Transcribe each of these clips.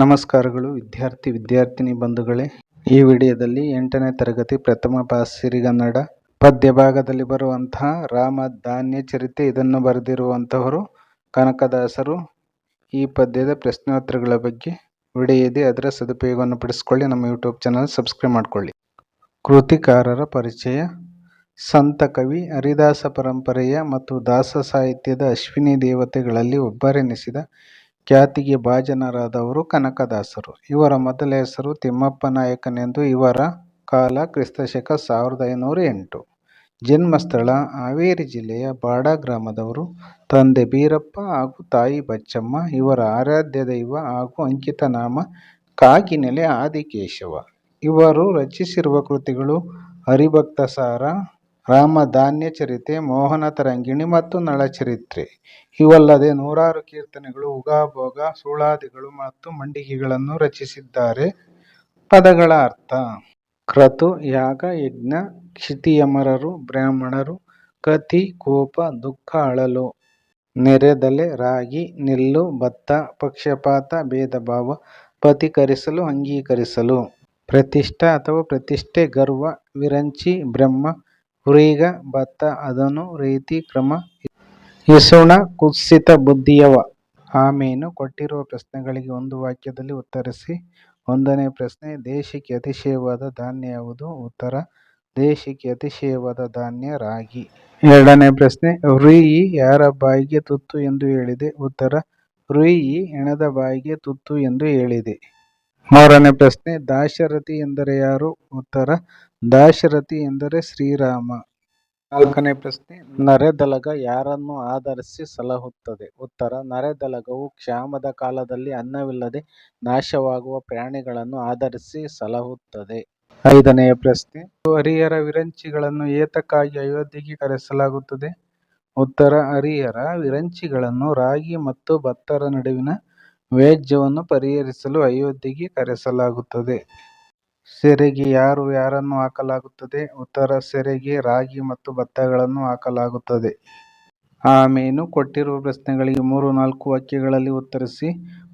ನಮಸ್ಕಾರಗಳು, ವಿದ್ಯಾರ್ಥಿ, ವಿದ್ಯಾರ್ಥಿನಿ ಬಂಧುಗಳೇ. ಈ ವಿಡಿಯೋದಲ್ಲಿ ಎಂಟನೇ ತರಗತಿ ಪ್ರಥಮ ಪಾಸ್ ಸಿರಿಗನ್ನಡ ಪದ್ಯ ಭಾಗದಲ್ಲಿ ಬರುವಂತಹ ರಾಮ ಧಾನ್ಯ ಚರಿತೆ ಇದನ್ನು ಬರೆದಿರುವಂತಹವರು ಕನಕದಾಸರು. ಈ ಪದ್ಯದ ಪ್ರಶ್ನೋತ್ತರಗಳ ಬಗ್ಗೆ ವಿಡಿಯೋ ಅದರ ಸದುಪಯೋಗವನ್ನು ಪಡಿಸಿಕೊಳ್ಳಿ, ನಮ್ಮ ಯೂಟ್ಯೂಬ್ ಚಾನಲ್ ಸಬ್ಸ್ಕ್ರೈಬ್ ಮಾಡಿಕೊಳ್ಳಿ. ಕೃತಿಕಾರರ ಪರಿಚಯ, ಸಂತ ಕವಿ ಹರಿದಾಸ ಪರಂಪರೆಯ ಮತ್ತು ದಾಸ ಸಾಹಿತ್ಯದ ಅಶ್ವಿನಿ ದೇವತೆಗಳಲ್ಲಿ ಒಬ್ಬರೆನಿಸಿದ ಖ್ಯಾತಿಗೆ ಭಾಜನರಾದವರು ಕನಕದಾಸರು. ಇವರ ಮೊದಲ ಹೆಸರು ತಿಮ್ಮಪ್ಪ ನಾಯಕನೆಂದು ಇವರ ಕಾಲ ಕ್ರಿಸ್ತಶಕ ಸಾವಿರದ ಐನೂರ ಎಂಟು. ಜನ್ಮಸ್ಥಳ ಹಾವೇರಿ ಜಿಲ್ಲೆಯ ಬಾಡ ಗ್ರಾಮದವರು ತಂದೆ ಬೀರಪ್ಪ ಹಾಗೂ ತಾಯಿ ಬಚ್ಚಮ್ಮ. ಇವರ ಆರಾಧ್ಯ ದೈವ ಹಾಗೂ ಅಂಕಿತ ನಾಮ ಕಾಗಿನೆಲೆ ಆದಿಕೇಶವ. ಇವರು ರಚಿಸಿರುವ ಕೃತಿಗಳು ಹರಿಭಕ್ತ ಸಾರ ರಾಮಧಾನ್ಯ ಚರಿತೆ, ಮೋಹನ ತರಂಗಿಣಿ ಮತ್ತು ನಳಚರಿತ್ರೆ ಇವಲ್ಲದೆ ನೂರಾರು ಕೀರ್ತನೆಗಳು, ಉಗಾಭೋಗ, ಸುಳಾದಿಗಳು ಮತ್ತು ಮಂಡಿಗೆಗಳನ್ನು ರಚಿಸಿದ್ದಾರೆ. ಪದಗಳ ಅರ್ಥ, ಕ್ರತು, ಯಾಗ, ಯಜ್ಞ, ಕ್ಷಿತಿಯಮರರು, ಬ್ರಾಹ್ಮಣರು ಕತಿ ಕೋಪ, ದುಃಖ, ಅಳಲು, ನೆರೆದಲೆ, ರಾಗಿ, ನೆಲ್ಲು, ಭತ್ತ, ಪಕ್ಷಪಾತ, ಭೇದಭಾವ ಪಥೀಕರಿಸಲು ಅಂಗೀಕರಿಸಲು, ಪ್ರತಿಷ್ಠ ಅಥವಾ ಪ್ರತಿಷ್ಠೆ, ಗರ್ವ, ವಿರಂಚಿ, ಬ್ರಹ್ಮ ವ್ರೀಗ ಬತ್ತ ಅದನು ರೀತಿ ಕ್ರಮ ಇಸುಣ ಕುತ್ಸಿತ ಬುದ್ಧಿಯವ. ಆಮೇನು ಕೊಟ್ಟಿರುವ ಪ್ರಶ್ನೆಗಳಿಗೆ ಒಂದು ವಾಕ್ಯದಲ್ಲಿ ಉತ್ತರಿಸಿ. ಒಂದನೇ ಪ್ರಶ್ನೆ ದೇಶಕ್ಕೆ ಅತಿಶಯವಾದ ಧಾನ್ಯ ಯಾವುದು? ಉತ್ತರ ದೇಶಕ್ಕೆ ಅತಿಶಯವಾದ ಧಾನ್ಯ ರಾಗಿ. ಎರಡನೇ ಪ್ರಶ್ನೆ ಹುರಿಯಿ ಯಾರ ಬಾಯಿಗೆ ತುತ್ತು ಎಂದು ಹೇಳಿದೆ? ಉತ್ತರ ಹುರಿಯಿ ಹೆಣದ ಬಾಯಿಗೆ ತುತ್ತು ಎಂದು ಹೇಳಿದೆ. ಮೂರನೇ ಪ್ರಶ್ನೆ, ದಾಶರಥಿ ಎಂದರೆ ಯಾರು? ಉತ್ತರ ದಾಶರಥಿ ಎಂದರೆ ಶ್ರೀರಾಮ. ನಾಲ್ಕನೇ ಪ್ರಶ್ನೆ ನರೆದಲಗ ಯಾರನ್ನು ಆಧರಿಸಿ ಸಲಹುತ್ತದೆ? ಉತ್ತರ ನರೆದಲಗವು ಕ್ಷಾಮದ ಕಾಲದಲ್ಲಿ ಅನ್ನವಿಲ್ಲದೆ ನಾಶವಾಗುವ ಪ್ರಾಣಿಗಳನ್ನು ಆಧರಿಸಿ ಸಲಹುತ್ತದೆ. ಐದನೆಯ ಪ್ರಶ್ನೆ, ಹರಿಹರ ವಿರಂಚಿಗಳನ್ನು ಏತಕ್ಕಾಗಿ ಅಯೋಧ್ಯೆಗೆ ಕರೆಸಲಾಗುತ್ತದೆ? ಉತ್ತರ, ಹರಿಹರ ವಿರಂಚಿಗಳನ್ನು ರಾಗಿ ಮತ್ತು ಭತ್ತರ ನಡುವಿನ ವ್ಯಾಜ್ಯವನ್ನು ಪರಿಹರಿಸಲು ಅಯೋಧ್ಯೆಗೆ ಕರೆಸಲಾಗುತ್ತದೆ. ಸೆರೆಗೆ ಯಾರು ಯಾರನ್ನು ಹಾಕಲಾಗುತ್ತದೆ? ಉತ್ತರ ಸೆರೆಗೆ ರಾಗಿ ಮತ್ತು ಭತ್ತಗಳನ್ನು ಹಾಕಲಾಗುತ್ತದೆ. ಆಮೇನು ಕೊಟ್ಟಿರುವ ಪ್ರಶ್ನೆಗಳಿಗೆ ಮೂರು ನಾಲ್ಕು ವಾಕ್ಯಗಳಲ್ಲಿ ಉತ್ತರಿಸಿ.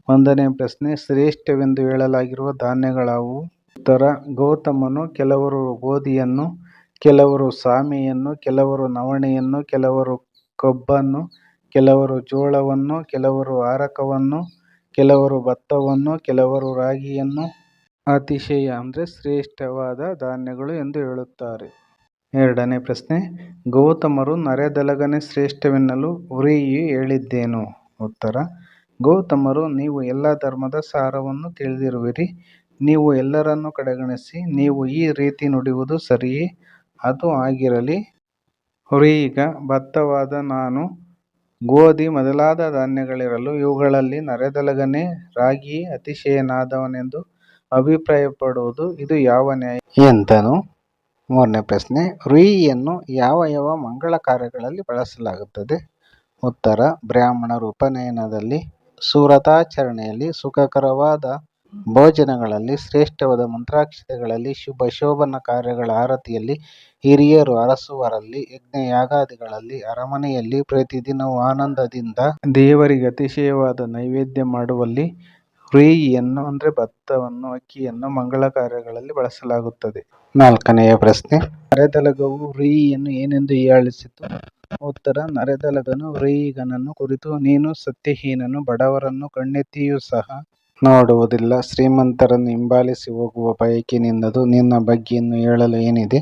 ಒಂದನೇ ಪ್ರಶ್ನೆ, ಶ್ರೇಷ್ಠವೆಂದು ಹೇಳಲಾಗಿರುವ ಧಾನ್ಯಗಳಾವು? ಉತ್ತರ, ಗೌತಮನು ಕೆಲವರು ಗೋಧಿಯನ್ನು, ಕೆಲವರು ಸಾಮೆಯನ್ನು, ಕೆಲವರು ನವಣೆಯನ್ನು, ಕೆಲವರು ಕಬ್ಬನ್ನು, ಕೆಲವರು ಜೋಳವನ್ನು, ಕೆಲವರು ಹಾರಕವನ್ನು ಕೆಲವರು ಭತ್ತವನ್ನು, ಕೆಲವರು ರಾಗಿಯನ್ನು ಅತಿಶಯ ಅಂದರೆ ಶ್ರೇಷ್ಠವಾದ ಧಾನ್ಯಗಳು ಎಂದು ಹೇಳುತ್ತಾರೆ. ಎರಡನೇ ಪ್ರಶ್ನೆ, ಗೌತಮರು ನರೆದಲಗನೆ ಶ್ರೇಷ್ಠವೆನ್ನಲು ವ್ರೀಹಿ ಹೇಳಿದ್ದೇನು? ಉತ್ತರ, ಗೌತಮರು, ನೀವು ಎಲ್ಲ ಧರ್ಮದ ಸಾರವನ್ನು ತಿಳಿದಿರುವಿರಿ. ನೀವು ಎಲ್ಲರನ್ನು ಕಡೆಗಣಿಸಿ, ನೀವು ಈ ರೀತಿ ನುಡಿಯುವುದು ಸರಿಯೇ? ಅದು ಆಗಿರಲಿ. ಹುರಿಯಿಗ ಭತ್ತವಾದ ನಾನು, ಗೋಧಿ ಮೊದಲಾದ ಧಾನ್ಯಗಳಿರಲು ಇವುಗಳಲ್ಲಿ ನರೆದಲಗನೆ ರಾಗಿಯೇ ಅತಿಶಯನಾದವನೆಂದು ಅಭಿಪ್ರಾಯಪಡುವುದು ಇದು ಯಾವ ನ್ಯಾಯ? ಎಂದನು ಮೂರನೇ ಪ್ರಶ್ನೆ, ರುಯಿಯನ್ನು ಯಾವ ಯಾವ ಮಂಗಳ ಕಾರ್ಯಗಳಲ್ಲಿ ಬಳಸಲಾಗುತ್ತದೆ? ಉತ್ತರ ಬ್ರಾಹ್ಮಣರು ಉಪನಯನದಲ್ಲಿ ಸುವ್ರತಾಚರಣೆಯಲ್ಲಿ ಸುಖಕರವಾದ ಭೋಜನಗಳಲ್ಲಿ, ಶ್ರೇಷ್ಠವಾದ ಮಂತ್ರಾಕ್ಷತೆಗಳಲ್ಲಿ, ಶುಭ ಶೋಭನ ಕಾರ್ಯಗಳ ಆರತಿಯಲ್ಲಿ, ಹಿರಿಯರು ಅರಸುವರಲ್ಲಿ, ಯಜ್ಞಯಾಗಾದಿಗಳಲ್ಲಿ, ಅರಮನೆಯಲ್ಲಿ, ಪ್ರತಿದಿನವೂ ಆನಂದದಿಂದ ದೇವರಿಗೆ ಅತಿಶಯವಾದ ನೈವೇದ್ಯ ಮಾಡುವಲ್ಲಿ ವ್ರೀಹಿಯನ್ನು ಅಂದರೆ ಭತ್ತವನ್ನು, ಅಕ್ಕಿಯನ್ನು ಮಂಗಳ ಕಾರ್ಯಗಳಲ್ಲಿ ಬಳಸಲಾಗುತ್ತದೆ. ನಾಲ್ಕನೆಯ ಪ್ರಶ್ನೆ ನರೆದಲಗವು ಹುಯಿಯನ್ನು ಏನೆಂದು ಹೀಯಾಳಿಸಿತು? ಉತ್ತರ ನರೆದಲಗನು ಹುಯಿಗನನ್ನು ಕುರಿತು, ನೀನು ಸತ್ಯಹೀನನು, ಬಡವರನ್ನು ಕಣ್ಣೆತ್ತಿಯೂ ಸಹ ನೋಡುವುದಿಲ್ಲ. ಶ್ರೀಮಂತರನ್ನು ಹಿಂಬಾಲಿಸಿ ಹೋಗುವ ಬಯಕೆ ನಿನ್ನದು. ನಿನ್ನ ಬಗ್ಗೆಯನ್ನು ಹೇಳಲು ಏನಿದೆ?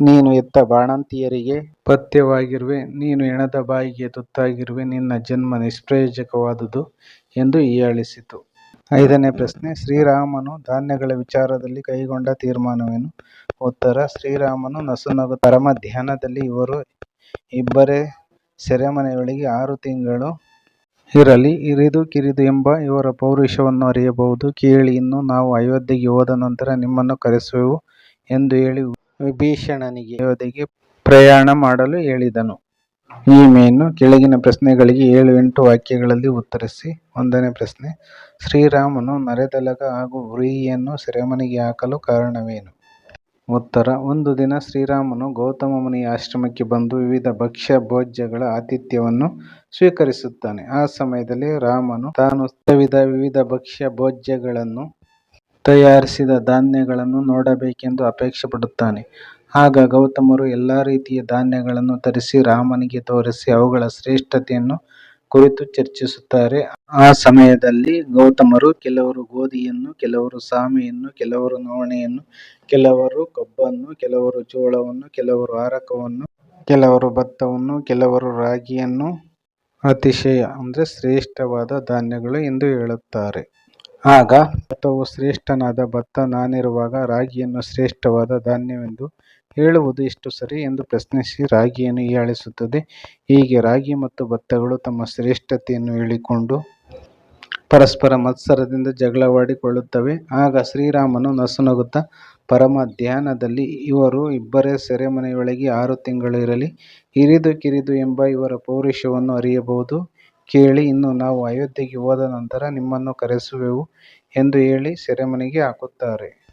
ನೀನು ಎತ್ತ ಬಾಣಂತಿಯರಿಗೆ ಪಥ್ಯವಾಗಿರುವೆ. ನೀನು ಹೆಣದ ಬಾಯಿಗೆ ತುತ್ತಾಗಿರುವೆ. ನಿನ್ನ ಜನ್ಮ ನಿಷ್ಪ್ರಯೋಜಕವಾದುದು ಎಂದು ಹೀಯಾಳಿಸಿತು. ಐದನೇ ಪ್ರಶ್ನೆ, ಶ್ರೀರಾಮನು ಧಾನ್ಯಗಳ ವಿಚಾರದಲ್ಲಿ ಕೈಗೊಂಡ ತೀರ್ಮಾನವೇನು? ಉತ್ತರ, ಶ್ರೀರಾಮನು ನಸುನಗು ಪರಮ ಧ್ಯಾನದಲ್ಲಿ ಇವರು ಇಬ್ಬರೇ ಸೆರೆಮನೆಯೊಳಗೆ ಆರು ತಿಂಗಳು ಇರಲಿ. ಇರಿದು ಕಿರಿದು ಎಂಬ ಇವರ ಪೌರುಷವನ್ನು ಅರಿಯಬಹುದು. ಕೇಳಿ, ಇನ್ನು ನಾವು ಅಯೋಧ್ಯೆಗೆ ಹೋದ ನಂತರ ನಿಮ್ಮನ್ನು ಕರೆಸುವೆವು ಎಂದು ಹೇಳಿ ವಿಭೀಷಣನಿಗೆ ಅಯೋಧ್ಯೆಗೆ ಪ್ರಯಾಣ ಮಾಡಲು ಹೇಳಿದನು. ಈ ಮೇನು ಕೆಳಗಿನ ಪ್ರಶ್ನೆಗಳಿಗೆ ಏಳು ಎಂಟು ವಾಕ್ಯಗಳಲ್ಲಿ ಉತ್ತರಿಸಿ ಒಂದನೇ ಪ್ರಶ್ನೆ, ಶ್ರೀರಾಮನು ನರೆದಲಗ ಹಾಗೂ ವ್ರೀಹಿಯನ್ನು ಸೆರೆಮನೆಗೆ ಹಾಕಲು ಕಾರಣವೇನು ಉತ್ತರ, ಒಂದು ದಿನ ಶ್ರೀರಾಮನು ಗೌತಮ ಮುನಿಯ ಆಶ್ರಮಕ್ಕೆ ಬಂದು ವಿವಿಧ ಭಕ್ಷ್ಯ ಭೋಜ್ಯಗಳ ಆತಿಥ್ಯವನ್ನು ಸ್ವೀಕರಿಸುತ್ತಾನೆ. ಆ ಸಮಯದಲ್ಲಿ ರಾಮನು ತಾನು ಸವಿದ ವಿವಿಧ ಭಕ್ಷ್ಯ ಭೋಜ್ಯಗಳನ್ನು ತಯಾರಿಸಿದ ಧಾನ್ಯಗಳನ್ನು ನೋಡಬೇಕೆಂದು ಅಪೇಕ್ಷೆಪಡುತ್ತಾನೆ. ಆಗ ಗೌತಮರು ಎಲ್ಲ ರೀತಿಯ ಧಾನ್ಯಗಳನ್ನು ತರಿಸಿ ರಾಮನಿಗೆ ತೋರಿಸಿ ಅವುಗಳ ಶ್ರೇಷ್ಠತೆಯನ್ನು ಕುರಿತು ಚರ್ಚಿಸುತ್ತಾರೆ. ಆ ಸಮಯದಲ್ಲಿ ಗೌತಮರು ಕೆಲವರು ಗೋಧಿಯನ್ನು, ಕೆಲವರು ಸಾಮೆಯನ್ನು, ಕೆಲವರು ನವಣೆಯನ್ನು, ಕೆಲವರು ಕಬ್ಬನ್ನು, ಕೆಲವರು ಜೋಳವನ್ನು, ಕೆಲವರು ಆರಕವನ್ನು ಕೆಲವರು ಭತ್ತವನ್ನು, ಕೆಲವರು ರಾಗಿಯನ್ನು ಅತಿಶಯ ಅಂದರೆ ಶ್ರೇಷ್ಠವಾದ ಧಾನ್ಯಗಳು ಎಂದು ಹೇಳುತ್ತಾರೆ. ಆಗ ಭತ್ತವು ಶ್ರೇಷ್ಠನಾದ ಭತ್ತ ನಾನಿರುವಾಗ ರಾಗಿಯನ್ನು ಶ್ರೇಷ್ಠವಾದ ಧಾನ್ಯವೆಂದು ಹೇಳುವುದು ಎಷ್ಟು ಸರಿ ಎಂದು ಪ್ರಶ್ನಿಸಿ ರಾಗಿಯನ್ನು ಹೀಯಾಳಿಸುತ್ತದೆ. ಹೀಗೆ ರಾಗಿ ಮತ್ತು ಭತ್ತಗಳು ತಮ್ಮ ಶ್ರೇಷ್ಠತೆಯನ್ನು ಹೇಳಿಕೊಂಡು ಪರಸ್ಪರ ಮತ್ಸರದಿಂದ ಜಗಳವಾಡಿಕೊಳ್ಳುತ್ತವೆ. ಆಗ ಶ್ರೀರಾಮನು ನಸುನಗುತ್ತಾ, ಪರಮ ಧ್ಯಾನದಲ್ಲಿ ಇವರು ಇಬ್ಬರೇ ಸೆರೆಮನೆಯೊಳಗೆ ಆರು ತಿಂಗಳು ಇರಲಿ. ಹಿರಿದು ಕಿರಿದು ಎಂಬ ಇವರ ಪೌರುಷವನ್ನು ಅರಿಯಬಹುದು. ಕೇಳಿ, ಇನ್ನು ನಾವು ಅಯೋಧ್ಯೆಗೆ ಹೋದ ನಂತರ ನಿಮ್ಮನ್ನು ಕರೆಸುವೆವು ಎಂದು ಹೇಳಿ ಸೆರೆಮನೆಗೆ ಹಾಕುತ್ತಾರೆ.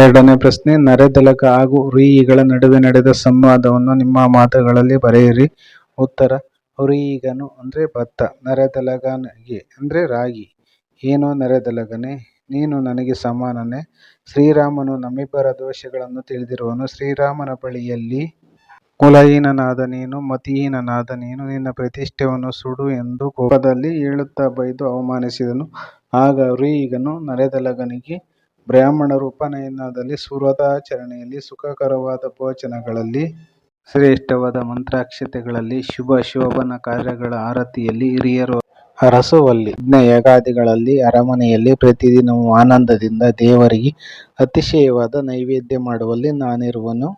ಎರಡನೇ ಪ್ರಶ್ನೆ ನರೆದಲಕ ಹಾಗೂ ಹುರಿಯಿಗಳ ನಡುವೆ ನಡೆದ ಸಂವಾದವನ್ನು ನಿಮ್ಮ ಮಾತುಗಳಲ್ಲಿ ಬರೆಯಿರಿ. ಉತ್ತರ ಹುರಿಯಿಗನು ಅಂದರೆ ಭತ್ತ, ನರೆದಲಗನಿಗೆ ಅಂದರೆ ರಾಗಿ. ಏನೋ ನರೆದಲಗನೆ ನೀನು ನನಗೆ ಸಮಾನನೆ ಶ್ರೀರಾಮನು ನಮ್ಮಿಬ್ಬರ ದೋಷಗಳನ್ನು ತಿಳಿದಿರುವನು. ಶ್ರೀರಾಮನ ಬಳಿಯಲ್ಲಿ ಕುಲಹೀನನಾದ ನೀನು, ಮತಿಹೀನನಾದ ನೀನು ನಿನ್ನ ಪ್ರತಿಷ್ಠೆಯನ್ನು ಸುಡು ಎಂದು ಕೋಪದಲ್ಲಿ ಹೇಳುತ್ತಾ ಬೈದು ಅವಮಾನಿಸಿದನು. ಆಗ ಹುರಿಯಿಗನು ನರೆದಲಗನಿಗೆ ಬ್ರಾಹ್ಮಣರು ಉಪನಯನದಲ್ಲಿ, ಸುವ್ರತಾಚರಣೆಯಲ್ಲಿ, ಸುಖಕರವಾದ ಭೋಜನಗಳಲ್ಲಿ, ಶ್ರೇಷ್ಠವಾದ ಮಂತ್ರಾಕ್ಷತೆಗಳಲ್ಲಿ, ಶುಭ ಶೋಭನ ಕಾರ್ಯಗಳ ಆರತಿಯಲ್ಲಿ, ಹಿರಿಯರು ಹರಸುವಲ್ಲಿ, ಯಜ್ಞಯಾಗಾದಿಗಳಲ್ಲಿ, ಅರಮನೆಯಲ್ಲಿ ಪ್ರತಿದಿನವೂ ಆನಂದದಿಂದ ದೇವರಿಗೆ ಅತಿಶಯವಾದ ನೈವೇದ್ಯ ಮಾಡುವಲ್ಲಿ ನಾನಿರುವನು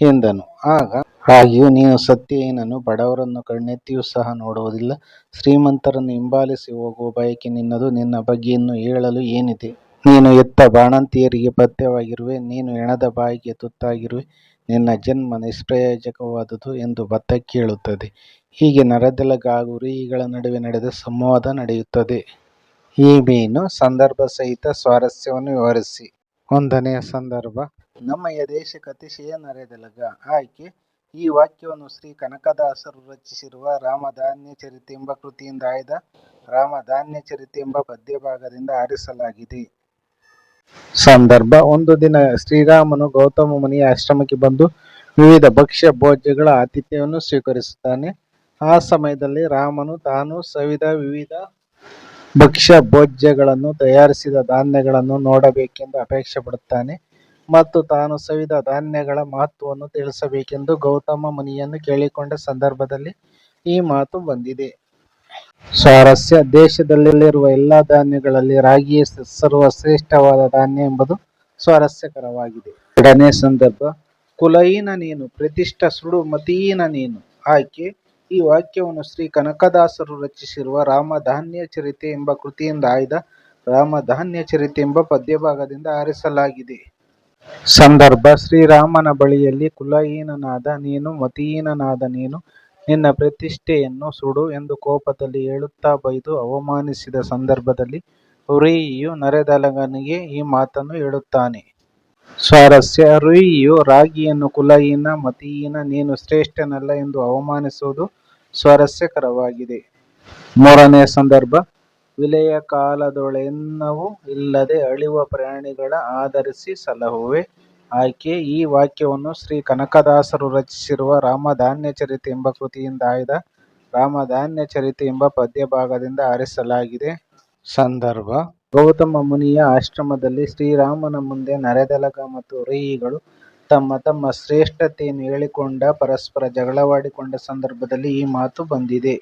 ಎಂದನು. ಆಗ ಹಾಗೆಯೂ ನೀನು ಸತ್ಯಹೀನನು, ಬಡವರನ್ನು ಕಣ್ಣೆತ್ತಿಯೂ ಸಹ ನೋಡುವುದಿಲ್ಲ, ಶ್ರೀಮಂತರನ್ನು ಹಿಂಬಾಲಿಸಿ ಹೋಗುವ ಬಯಕೆ ನಿನ್ನದು. ನಿನ್ನ ಬಗ್ಗೆ ಇನ್ನು ಹೇಳಲು ಏನಿದೆ. ನೀನು ಎತ್ತ ಬಾಣಂತಿಯರಿಗೆ ಪಥ್ಯವಾಗಿರುವೆ, ನೀನು ಹೆಣದ ಬಾಯಿಗೆ ತುತ್ತಾಗಿರುವೆ, ನಿನ್ನ ಜನ್ಮ ನಿಷ್ಪ್ರಯೋಜಕವಾದುದು ಎಂದು ಭತ್ತ ಕೇಳುತ್ತದೆ. ಹೀಗೆ ನರದೆಲಗ ಹಾಗೂ ರೀಗಳ ನಡುವೆ ನಡೆದ ಸಂವಾದ ನಡೆಯುತ್ತದೆ. ಈ ಮೇಲಿನ ಸಂದರ್ಭಸಹಿತ ಸ್ವಾರಸ್ಯವನ್ನು ವಿವರಿಸಿ. ಒಂದನೆಯ ಸಂದರ್ಭ ನಮ್ಮಯ ದೇಶಕ್ಕೆ ಅತಿಶಯ ನರದೆಲಗ. ಆಯ್ಕೆ ಈ ವಾಕ್ಯವನ್ನು ಶ್ರೀ ಕನಕದಾಸರು ರಚಿಸಿರುವ ರಾಮಧಾನ್ಯಚರಿತೆ ಎಂಬ ಕೃತಿಯಿಂದ ಆಯ್ದ ರಾಮಧಾನ್ಯಚರಿತೆ ಎಂಬ ಪದ್ಯಭಾಗದಿಂದ ಆರಿಸಲಾಗಿದೆ. ಸಂದರ್ಭ ಒಂದು ದಿನ ಶ್ರೀರಾಮನು ಗೌತಮ ಮುನಿಯ ಆಶ್ರಮಕ್ಕೆ ಬಂದು ವಿವಿಧ ಭಕ್ಷ್ಯ ಭೋಜ್ಯಗಳ ಆತಿಥ್ಯವನ್ನು ಸ್ವೀಕರಿಸುತ್ತಾನೆ. ಆ ಸಮಯದಲ್ಲಿ ರಾಮನು ತಾನು ಸವಿದ ವಿವಿಧ ಭಕ್ಷ್ಯ ಭೋಜ್ಯಗಳನ್ನು ತಯಾರಿಸಿದ ಧಾನ್ಯಗಳನ್ನು ನೋಡಬೇಕೆಂದು ಅಪೇಕ್ಷೆಪಡುತ್ತಾನೆ ಮತ್ತು ತಾನು ಸವಿದ ಧಾನ್ಯಗಳ ಮಹತ್ವವನ್ನು ತಿಳಿಸಬೇಕೆಂದು ಗೌತಮ ಮುನಿಯನ್ನು ಕೇಳಿಕೊಂಡ ಸಂದರ್ಭದಲ್ಲಿ ಈ ಮಾತು ಬಂದಿದೆ. ಸ್ವಾರಸ್ಯ ದೇಶದಲ್ಲಿರುವ ಎಲ್ಲಾ ಧಾನ್ಯಗಳಲ್ಲಿ ರಾಗಿಯೇ ಸರ್ವಶ್ರೇಷ್ಠವಾದ ಧಾನ್ಯ ಎಂಬುದು ಸ್ವಾರಸ್ಯಕರವಾಗಿದೆ. ಎರಡನೇ ಸಂದರ್ಭ ಕುಲಹೀನ ನೀನು, ಪ್ರತಿಷ್ಠ ಸುಡು, ಮತೀನ ನೀನು. ಆಯ್ಕೆ ಈ ವಾಕ್ಯವನ್ನು ಶ್ರೀ ಕನಕದಾಸರು ರಚಿಸಿರುವ ರಾಮಧಾನ್ಯಚರಿತೆ ಎಂಬ ಕೃತಿಯಿಂದ ಆಯ್ದ ರಾಮಧಾನ್ಯಚರಿತೆ ಎಂಬ ಪದ್ಯಭಾಗದಿಂದ ಆರಿಸಲಾಗಿದೆ. ಸಂದರ್ಭ ಶ್ರೀರಾಮನ ಬಳಿಯಲ್ಲಿ ಕುಲಹೀನನಾದ ನೀನು, ಮತೀಹೀನನಾದ ನೀನು ನಿನ್ನ ಪ್ರತಿಷ್ಠೆಯನ್ನು ಸುಡು ಎಂದು ಕೋಪದಲ್ಲಿ ಹೇಳುತ್ತಾ ಬೈದು ಅವಮಾನಿಸಿದ ಸಂದರ್ಭದಲ್ಲಿ ರುಯಿಯು ನರೆದಲಗನಿಗೆ ಈ ಮಾತನ್ನು ಹೇಳುತ್ತಾನೆ. ಸ್ವಾರಸ್ಯ ರುಯಿಯು ರಾಗಿಯನ್ನು ಕುಲಹೀನ, ಮತಿಹೀನ, ನೀನು ಶ್ರೇಷ್ಠನಲ್ಲ ಎಂದು ಅವಮಾನಿಸುವುದು ಸ್ವಾರಸ್ಯಕರವಾಗಿದೆ. ಮೂರನೆಯ ಸಂದರ್ಭ ವಿಲೆಯಕಾಲದೊಳೆನ್ನವೂ ಇಲ್ಲದೆ ಅಳಿವ ಪ್ರಾಣಿಗಳ ಆಧರಿಸಿ ಸಲಹುವೆ. ಆಯ್ಕೆ ಈ ವಾಕ್ಯವನ್ನು ಶ್ರೀ ಕನಕದಾಸರು ರಚಿಸಿರುವ ರಾಮಧಾನ್ಯಚರಿತೆ ಎಂಬ ಕೃತಿಯಿಂದ ಆಯ್ದ ರಾಮಧಾನ್ಯಚರಿತೆ ಎಂಬ ಪದ್ಯಭಾಗದಿಂದ ಆರಿಸಲಾಗಿದೆ. ಸಂದರ್ಭ ಗೌತಮ ಮುನಿಯ ಆಶ್ರಮದಲ್ಲಿ ಶ್ರೀರಾಮನ ಮುಂದೆ ನರೆದಲಗ ಮತ್ತು ರೇಯಿಗಳು ತಮ್ಮ ತಮ್ಮ ಶ್ರೇಷ್ಠತೆಯನ್ನು ಹೇಳಿಕೊಂಡ ಪರಸ್ಪರ ಜಗಳವಾಡಿಕೊಂಡ ಸಂದರ್ಭದಲ್ಲಿ ಈ ಮಾತು ಬಂದಿದೆ.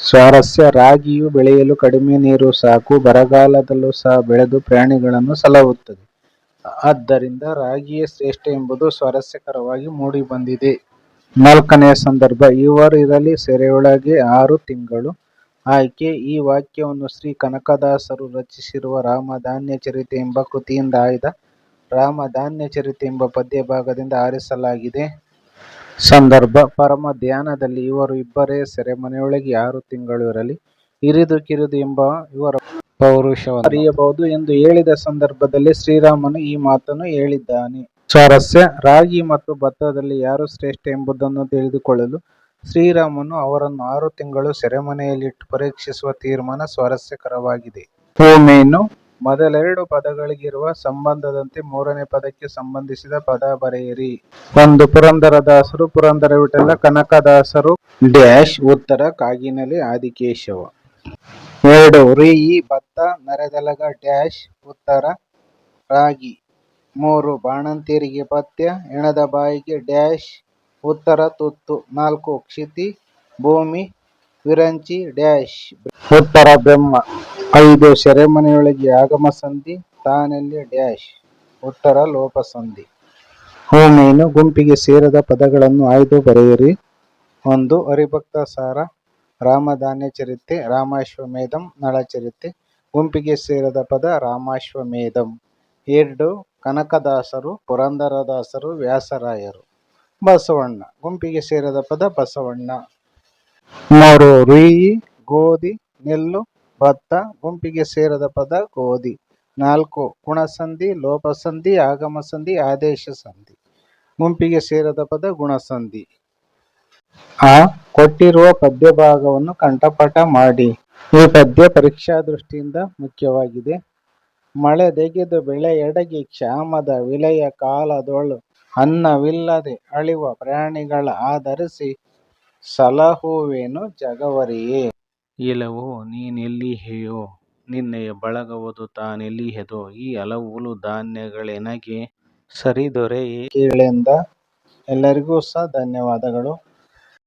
ಸ್ವಾರಸ್ಯ ರಾಗಿಯು ಬೆಳೆಯಲು ಕಡಿಮೆ ನೀರು ಸಾಕು, ಬರಗಾಲದಲ್ಲೂ ಸಹ ಬೆಳೆದು ಪ್ರಾಣಿಗಳನ್ನು ಸಲಹುತ್ತದೆ. ಆದ್ದರಿಂದ ರಾಗಿಯೇ ಶ್ರೇಷ್ಠ ಎಂಬುದು ಸ್ವಾರಸ್ಯಕರವಾಗಿ ಮೂಡಿಬಂದಿದೆ. ನಾಲ್ಕನೆಯ ಸಂದರ್ಭ ಇವರು ಇರಲಿ ಸೆರೆಯೊಳಗೆ ಆರು ತಿಂಗಳು. ಆಯ್ಕೆ, ಈ ವಾಕ್ಯವನ್ನು ಶ್ರೀ ಕನಕದಾಸರು ರಚಿಸಿರುವ ರಾಮಧಾನ್ಯಚರಿತೆ ಎಂಬ ಕೃತಿಯಿಂದ ಆಯ್ದ ರಾಮಧಾನ್ಯಚರಿತೆ ಎಂಬ ಪದ್ಯಭಾಗದಿಂದ ಆರಿಸಲಾಗಿದೆ. ಸಂದರ್ಭ, ಪರಮ ಧ್ಯಾನದಲ್ಲಿ ಇವರು ಇಬ್ಬರೇ ಸೆರೆಮನೆಯೊಳಗೆ ಆರು ತಿಂಗಳು ಇರಲಿ. ಇರಿದು ಕಿರಿದು ಎಂಬ ಇವರ ಪೌರುಷವನ್ನು ಅರಿಯಬಹುದು ಎಂದು ಹೇಳಿದ ಸಂದರ್ಭದಲ್ಲಿ ಶ್ರೀರಾಮನು ಈ ಮಾತನ್ನು ಹೇಳಿದ್ದಾನೆ. ಸ್ವಾರಸ್ಯ ರಾಗಿ ಮತ್ತು ಭತ್ತದಲ್ಲಿ ಯಾರು ಶ್ರೇಷ್ಠ ಎಂಬುದನ್ನು ತಿಳಿದುಕೊಳ್ಳಲು ಶ್ರೀರಾಮನು ಅವರನ್ನು ಆರು ತಿಂಗಳು ಸೆರೆಮನೆಯಲ್ಲಿಟ್ಟು ಪರೀಕ್ಷಿಸುವ ತೀರ್ಮಾನ ಸ್ವಾರಸ್ಯಕರವಾಗಿದೆ. ಭೂಮಿಯನ್ನು ಮೊದಲೆರಡು ಪದಗಳಿಗಿರುವ ಸಂಬಂಧದಂತೆ ಮೂರನೇ ಪದಕ್ಕೆ ಸಂಬಂಧಿಸಿದ ಪದ ಬರೆಯಿರಿ. ಒಂದು ಪುರಂದರದಾಸರು ಪುರಂದರ ವಿಠಲ ಕನಕದಾಸರು ಡ್ಯಾಶ್ ಉತ್ತರ ಕಾಗಿನಲ್ಲಿ ಆದಿಕೇಶವ. ಎರಡು ರೀಯಿ ಭತ್ತ, ನರೆದಲಗ, ಡ್ಯಾಶ್, ಉತ್ತರ, ರಾಗಿ. ಮೂರು ಬಾಣಂತಿಯರಿಗೆ ಪಥ್ಯ, ಹೆಣದ ಬಾಯಿಗೆ ಡ್ಯಾಶ್, ಉತ್ತರ ತುತ್ತು. ನಾಲ್ಕು, ಕ್ಷಿತಿ, ಭೂಮಿ, ವಿರಂಚಿ, ಡ್ಯಾಶ್ ಉತ್ತರ ಬ್ರಹ್ಮ. ಐದು, ಸೆರೆಮನೆಯೊಳಗೆ ಆಗಮಸಂಧಿ ತಾನೆಲ್ಲಿ ಡ್ಯಾಶ್ ಉತ್ತರ ಲೋಪ ಸಂಧಿ ಹೋಮೇನು ಗುಂಪಿಗೆ ಸೇರದ ಪದಗಳನ್ನು ಆಯ್ದು ಬರೆಯಿರಿ. ಒಂದು ಹರಿಭಕ್ತಸಾರ ರಾಮಧಾನ್ಯಚರಿತೆ ರಾಮಾಶ್ವಮೇಧಂ, ನಳಚರಿತೆ, ಗುಂಪಿಗೆ ಸೇರದ ಪದ ರಾಮಾಶ್ವಮೇಧಂ. ಎರಡು, ಕನಕದಾಸರು, ಪುರಂದರದಾಸರು, ವ್ಯಾಸರಾಯರು ಬಸವಣ್ಣ, ಗುಂಪಿಗೆ ಸೇರಿದ ಪದ ಬಸವಣ್ಣ. ಮೂರು, ರುಯಿ, ಗೋಧಿ, ನೆಲ್ಲು, ಭತ್ತ, ಗುಂಪಿಗೆ ಸೇರದ ಪದ ಗೋಧಿ. ನಾಲ್ಕು, ಗುಣಸಂಧಿ, ಲೋಪಸಂಧಿ, ಆಗಮಸಂಧಿ, ಆದೇಶಸಂಧಿ ಗುಂಪಿಗೆ ಸೇರದ ಪದ ಗುಣಸಂಧಿ. ಅ ಕೊಟ್ಟಿರುವ ಪದ್ಯಭಾಗವನ್ನು ಕಂಠಪಾಠ ಮಾಡಿ. ಈ ಪದ್ಯ ಪರೀಕ್ಷಾ ದೃಷ್ಟಿಯಿಂದ ಮುಖ್ಯವಾಗಿದೆ. ಮಳೆ ತೆಗೆದು ಬೆಳೆ ಎಡಗಿ ಕ್ಷಾಮದ ವಿಲಯ ಕಾಲದೊಳು ಅನ್ನವಿಲ್ಲದೆ ಅಳಿವ ಪ್ರಾಣಿಗಳ ಆಧರಿಸಿ ಸಲಹುವೆನು ಜಗವರಿಯೇ ಇಲವೋ ನೀನೆಲ್ಲಿಹೆಯೋ ನಿನ್ನೆಯ ಬಳಗವದು ತಾನೆಲ್ಲಿಹೆದೋ ಈ ಹಲವುಲು ಧಾನ್ಯಗಳೆನಗೆ ಸರಿದೊರೆಯೇ ಕೇಳೆಂದ. ಎಲ್ಲರಿಗೂ ಸಹ ಧನ್ಯವಾದಗಳು.